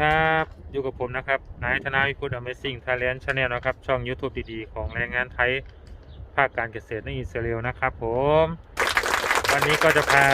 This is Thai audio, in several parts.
ครับ อยู่กับผมนะครับ นายธนาวิพุทธ Amazing Thailand Channel นะครับ ช่อง YouTube ดีๆ ของแรงงานไทย ภาคการเกษตรในอิสราเอลนะครับผม วันนี้ก็จะพา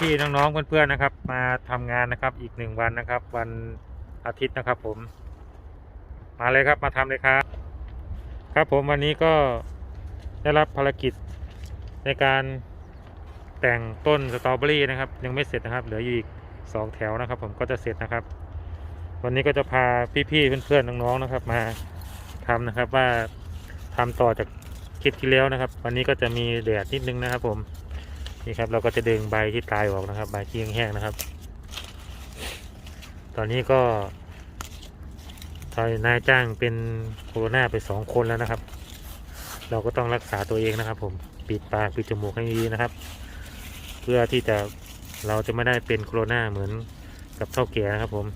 พี่ๆน้องๆเพื่อนๆนะครับ มาทำงานนะครับอีกหนึ่งวันนะครับ วันอาทิตย์นะครับผม มาเลยครับมาทำเลยครับ ครับผมวันนี้ก็ได้รับภารกิจในการแต่งต้นสตรอเบอรี่นะครับ ยังไม่เสร็จนะครับ เหลืออยู่อีกสองแถวนะครับ ผมก็จะเสร็จนะครับ วันนี้ก็จะพาพี่ๆเพื่อนๆน้องๆนะครับ มาทำนะครับว่าทำต่อจากคลิปที่แล้วนะครับ วันนี้ก็จะมีแดดนิดนึงนะครับ ผมนี่ครับ เราก็จะดึงใบที่ตายออกนะครับ ใบที่แห้งๆนะครับ ตอนนี้ก็ทอยนายจ้างเป็นโควิดไปสองคนแล้วนะครับ เราก็ต้องรักษาตัวเองนะครับ ผมปิดปากปิดจมูกให้ดีนะครับ เพื่อที่จะเราจะไม่ได้เป็นโคโรนาเหมือนกับเท่าแก่นะครับผม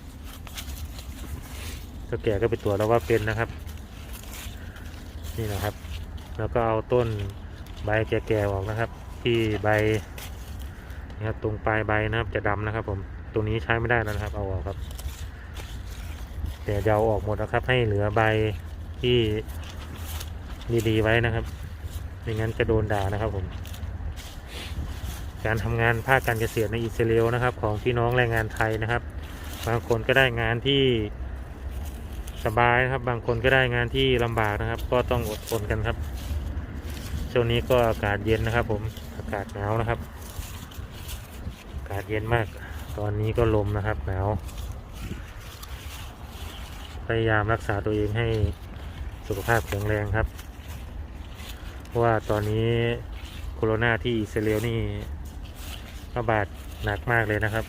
าแก่ก็ไปตรวจแล้วว่าเป็นนะครับ นี่นะครับ แล้วก็เอาต้นใบแก่ๆออกนะครับ ที่ใบนะครับตรงปลายใบนะครับจะดำนะครับ ผมตรงนี้ใช้ไม่ได้แล้วนะครับ เอาออกครับแต่เดาออกหมดนะครับ ให้เหลือใบที่ดีๆไว้นะครับไม่งั้นจะโดนด่านะครับผม การทำงานภาคการเกษตรในอิสราเอลนะครับ ของพี่น้องแรงงานไทยนะครับ บางคนก็ได้งานที่ สบายนะครับ บางคนก็ได้งานที่ลำบากนะครับ ก็ต้องอดทนกันครับ ช่วงนี้ก็อากาศเย็นนะครับ ผมอากาศหนาวนะครับ อากาศเย็นมาก ตอนนี้ก็ลมนะครับหนาวพยายามรักษาตัวเองให้สุขภาพแข็งแรงครับ เพราะว่าตอนนี้โคโรนาที่อิสราเอลนี่ระบาดหนักมากเลยนะครับ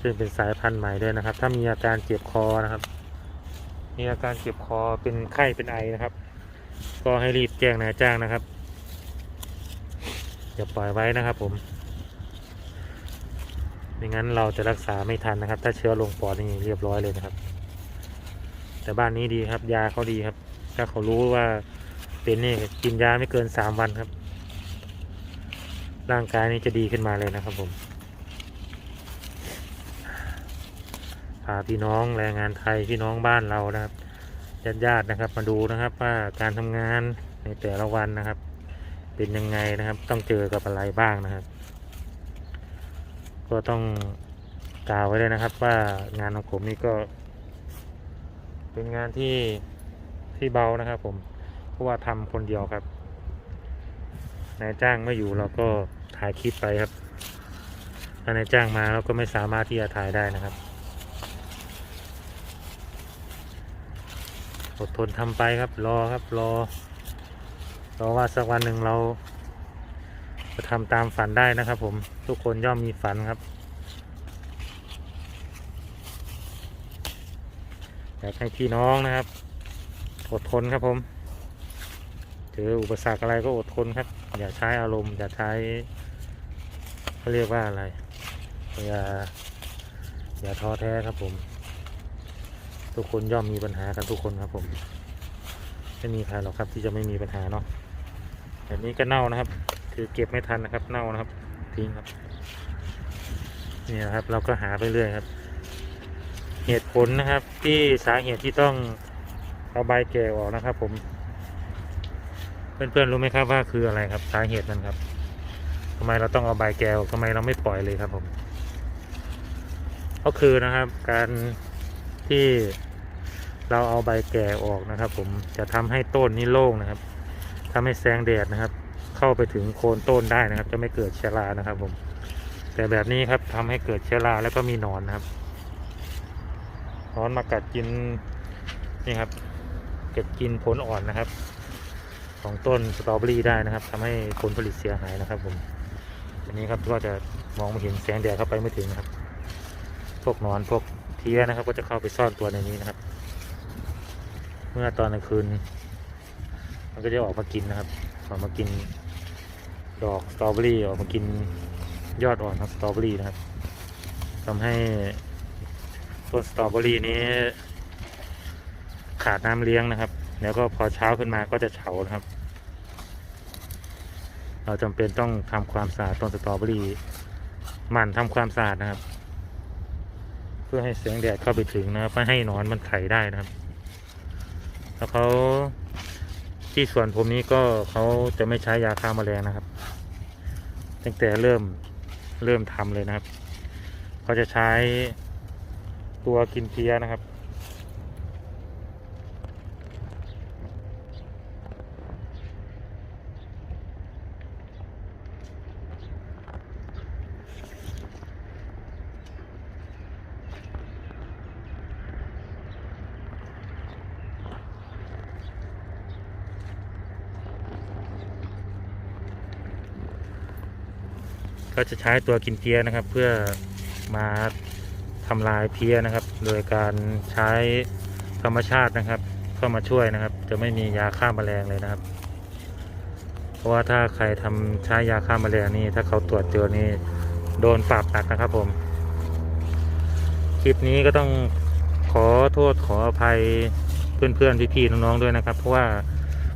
ซึ่งเป็นสายพันธุ์ใหม่ด้วยนะครับ ถ้ามีอาการเจ็บคอนะครับ มีอาการเจ็บคอเป็นไข้เป็นไอนะครับ ก็ให้รีบแจ้งนายจ้างนะครับอย่าปล่อยไว้นะครับผมไม่งั้นเราจะรักษาไม่ทันนะครับ ถ้าเชื้อลงปอดนี่เรียบร้อยเลยนะครับ แต่บ้านนี้ดีครับ ยาเขาดีครับ ถ้าเขารู้ว่าเป็นนี่กินยาไม่เกินสามวันครับ ร่างกายนี้จะดีขึ้นมาเลยนะครับผมาพี่น้องแรงงานไทยพี่น้องบ้านเรานะครับญาติญาตินะครับ มาดูนะครับว่าการทำงานในแต่ละวันนะครับ เป็นยังไงนะครับ ต้องเจอกับอะไรบ้างนะครับ ก็ต้องกล่าวไว้เลยนะครับ ว่างานของผมนี่ก็ เป็นงานที่ที่เบานะครับ ผมเพราะว่าทำคนเดียวครับนายจ้างไม่อยู่เราก็ถ่ายคลิปไปครับถ้านายจ้างมาเราก็ไม่สามารถที่จะถ่ายได้นะครับ อดทนทำไปครับ รอครับรอ รอว่าสักวันหนึ่งเรา จะทำตามฝันได้นะครับผมทุกคนย่อมมีฝันครับอยากให้พี่น้องนะครับ อดทนครับผม เจออุปสรรคอะไรก็อดทนครับ อย่าใช้อารมณ์ อย่าใช้เขาเรียกว่าอะไร อย่า อย่าท้อแท้ครับผม ทุกคนย่อมมีปัญหากันทุกคนครับผมไม่มีใครหรอกครับที่จะไม่มีปัญหาเนาะแบบนี้ก็เน่านะครับ คือเก็บไม่ทันนะครับ เน่านะครับทิ้งครับนี่นะครับ เราก็หาไปเรื่อยครับ เหตุผลนะครับ ที่สาเหตุที่ต้องเอาใบแก่ออกนะครับ ผมเพื่อนๆรู้ไหมครับว่าคืออะไรครับ สาเหตุนั้นครับทำไมเราต้องเอาใบแก่ออกทำไมเราไม่ปล่อยเลยครับผม ก็คือนะครับ การที่ เราเอาใบแก่ออกนะครับ ผมจะทำให้ต้นนี้โล่งนะครับทำให้แสงแดดนะครับ เข้าไปถึงโคนต้นได้นะครับ จะไม่เกิดเชื้อรานะครับ ผม แต่แบบนี้ครับทำให้เกิดเชื้อราแล้วก็มีหนอนนะครับหนอนมากัดกินนี่ครับเกัดกินผลอ่อนนะครับ ของต้นสตรอเบอรี่ได้นะครับทำให้ผลผลิตเสียหายนะครับ ผมอันนี้ครับก็จะมองไม่เห็นแสงแดดเข้าไปไม่ถึงนะครับ พวกนอนพวกเทียนะครับ ก็จะเข้าไปซ่อนตัวในนี้นะครับ เมื่อตอนกลางคืน มันก็จะออกมากินนะครับออกมากิน ดอกสตรอเบอรี่ออกมากินยอดอ่อนของสตรอเบอรี่นะครับทำให้ต้นสตรอเบอรี่นี้ ขาดน้ำเลี้ยงนะครับ แล้วก็พอเช้าขึ้นมาก็จะเฉานะครับ เราจำเป็นต้องทำความสะอาดต้นสตรอเบอรี่หมั่นทำความสะอาดนะครับ เพื่อให้แสงแดดเข้าไปถึงนะครับไม่ให้หนอนมันไข่ได้นะครับ แล้วเขาที่ส่วนผมนี้ก็เขาจะไม่ใช้ยาฆ่าแมลงนะครับ ตั้งแต่เริ่มเริ่มทำเลยนะครับ เขาจะใช้ตัวกินเพียนะครับ ก็จะใช้ตัวกินเพียนะครับ เพื่อมาทำลายเพียนะครับ โดยการใช้ธรรมชาตินะครับ เข้ามาช่วยนะครับ จะไม่มียาฆ่าแมลงเลยนะครับ เพราะว่าถ้าใครทำใช้ยาฆ่าแมลงนี่ถ้าเขาตรวจเจอนี่โดนปรับหนักนะครับผม คลิปนี้ก็ต้องขอโทษขออภัยเพื่อนๆพี่ๆน้องๆด้วยนะครับ เพราะว่า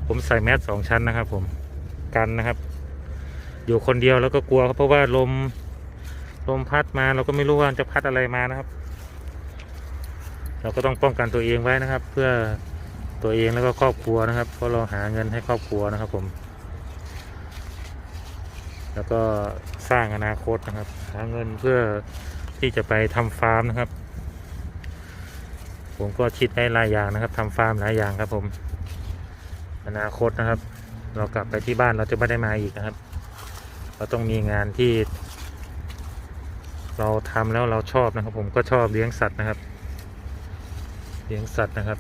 ผมใส่แมสสองชั้นนะครับ ผมกันนะครับ อยู่คนเดียวแล้วก็กลัวครับเพราะว่าลมลมพัดมาเราก็ไม่รู้ว่าจะพัดอะไรมานะครับ เราก็ต้องป้องกันตัวเองไว้นะครับ เพื่อตัวเองแล้วก็ครอบครัวนะครับ เพราะเราหาเงินให้ครอบครัวนะครับผม แล้วก็สร้างอนาคตนะครับ หาเงินเพื่อที่จะไปทำฟาร์มนะครับ ผมก็คิดได้หลายอย่างนะครับทำฟาร์มหลายอย่างครับผม อนาคตนะครับ เรากลับไปที่บ้านเราจะไม่ได้มาอีกนะครับ เราต้องมีงานที่ เราทำแล้วเราชอบนะครับ ผมก็ชอบเลี้ยงสัตว์นะครับ เลี้ยงสัตว์นะครับ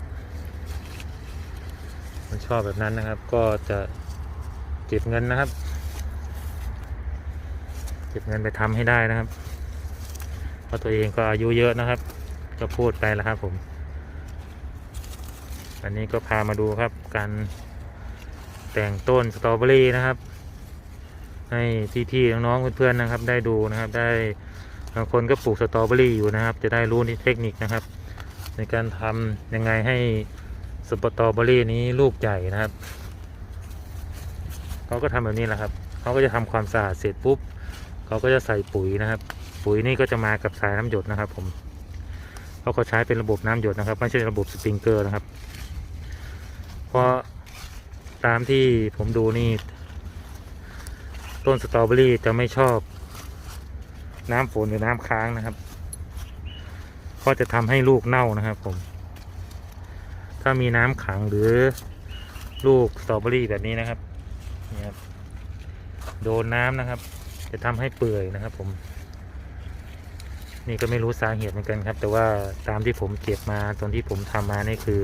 มันชอบแบบนั้นนะครับ ก็จะเก็บเงินนะครับ เก็บเงินไปทำให้ได้นะครับเพราะตัวเองก็อายุเยอะนะครับ ก็พูดไปแล้วครับ ผมอันนี้ก็พามาดูครับการแต่งต้นสตรอเบอรี่นะครับ ให้พี่ๆน้องๆเพื่อนๆนะครับ ได้ดูนะครับ ได้บางคนก็ปลูกสตรอเบอรี่อยู่นะครับ จะได้รู้นี่เทคนิคนะครับ ในการทำยังไงให้สตรอเบอรี่นี้ลูกใหญ่นะครับเขาก็ทำแบบนี้แหละครับเขาก็จะทำความสะอาดเสร็จปุ๊บเขาก็จะใส่ปุ๋ยนะครับ ปุ๋ยนี่ก็จะมากับสายน้ำหยดนะครับ ผมเขาก็ใช้เป็นระบบน้ำหยดนะครับไม่ใช่ระบบสปริงเกอร์นะครับ เพราะตามที่ผมดูนี่ ต้นสตรอเบอรี่จะไม่ชอบ น้ำฝนหรือน้ำค้างนะครับ ก็จะทำให้ลูกเน่านะครับผม ถ้ามีน้ำขังหรือลูกสตรอเบอรี่แบบนี้นะครับนี่ครับ โดนน้ำนะครับ จะทำให้เปื่อยนะครับ ผม นี่ก็ไม่รู้สาเหตุเหมือนกันครับ แต่ว่าตามที่ผมเก็บมาตอนที่ผมทำมานี่คือ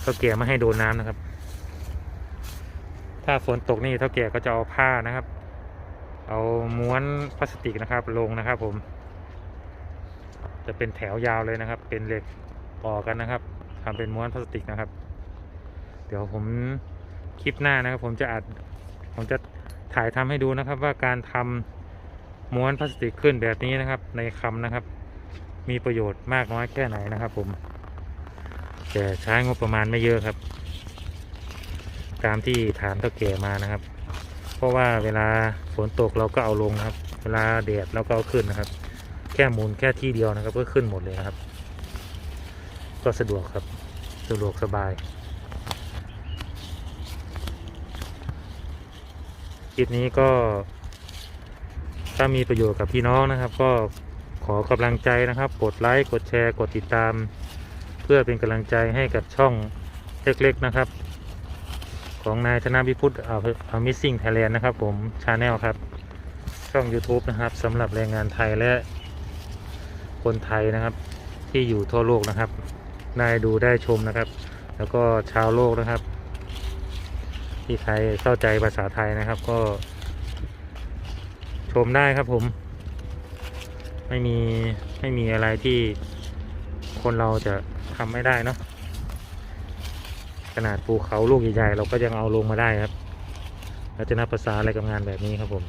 เขาแก่ไม่ให้โดนน้ำนะครับ ถ้าฝนตกนี่เท่าแก่ก็จะเอาผ้านะครับ เอาม้วนพลาสติกนะครับ ลงนะครับ ผม จะเป็นแถวยาวเลยนะครับ เป็นเหล็กต่อกันนะครับทำเป็นม้วนพลาสติกนะครับ เดี๋ยวผมคลิปหน้านะครับ ผมจะอัดผมจะถ่ายทำให้ดูนะครับ ว่าการทำม้วนพลาสติกขึ้นแบบนี้นะครับ ในคำนะครับ มีประโยชน์มากน้อยแค่ไหนนะครับ ผมแต่ใช้งบประมาณไม่เยอะครับ ตามที่ถามเท่าแก่มานะครับ เพราะว่าเวลาฝนตกเราก็เอาลงนะครับ เวลาแดดเราก็เอาขึ้นนะครับ แค่มุนแค่ที่เดียวนะครับก็ขึ้นหมดเลยนะครับ ก็สะดวกครับสะดวกสบายคลิปนี้ก็ ถ้ามีประโยชน์กับพี่น้องนะครับ ก็ขอกำลังใจนะครับ กดไลค์ กดแชร์ กดติดตาม เพื่อเป็นกำลังใจให้กับช่องเล็กๆนะครับ ของนายธนวิพุทธเอาเอามิสซิ่งไทยแลนด์นะครับผมชาแนลครับช่อง YouTube นะครับสำหรับแรงงานไทยและคนไทยนะครับ ที่อยู่ทั่วโลกนะครับ ได้ดูได้ชมนะครับ แล้วก็ชาวโลกนะครับ ที่ใครเข้าใจภาษาไทยนะครับก็ ชมได้ครับผม ไม่มีไม่มีอะไรที่คนเราจะทำไม่ได้เนาะ ขนาดภูเขาลูกใหญ่ๆเราก็ยังเอาลงมาได้ครับเราจะนับภาษาอะไรกับงานแบบนี้ครับผม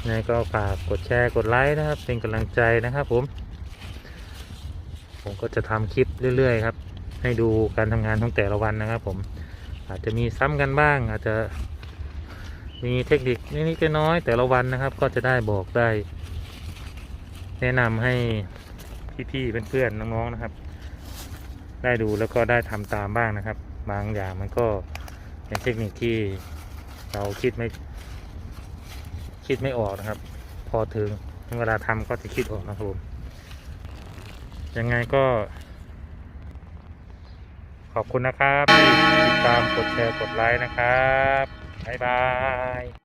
ยังไงก็ฝากกดแชร์กดไลค์นะครับ เป็นกำลังใจนะครับผม ผมก็จะทำคลิปเรื่อย ๆ ครับ ให้ดูการทำงานของแต่ละวันนะครับ ผมอาจจะมีซ้ำกันบ้าง อาจจะมีเทคนิคนิดๆน้อยๆแต่ละวันนะครับ ก็จะได้บอกได้ แนะนำให้พี่ๆเพื่อนๆน้องๆนะครับ ได้ดูแล้วก็ได้ทำตามบ้างนะครับ บางอย่างมันก็เป็นเทคนิคที่เราคิดไม่ คิดไม่ออกนะครับ พอถึงเวลาทำก็จะคิดออกนะครับผมยังไงก็ ขอบคุณนะครับที่ติดตามกดแชร์กดไลค์นะครับบ๊ายบาย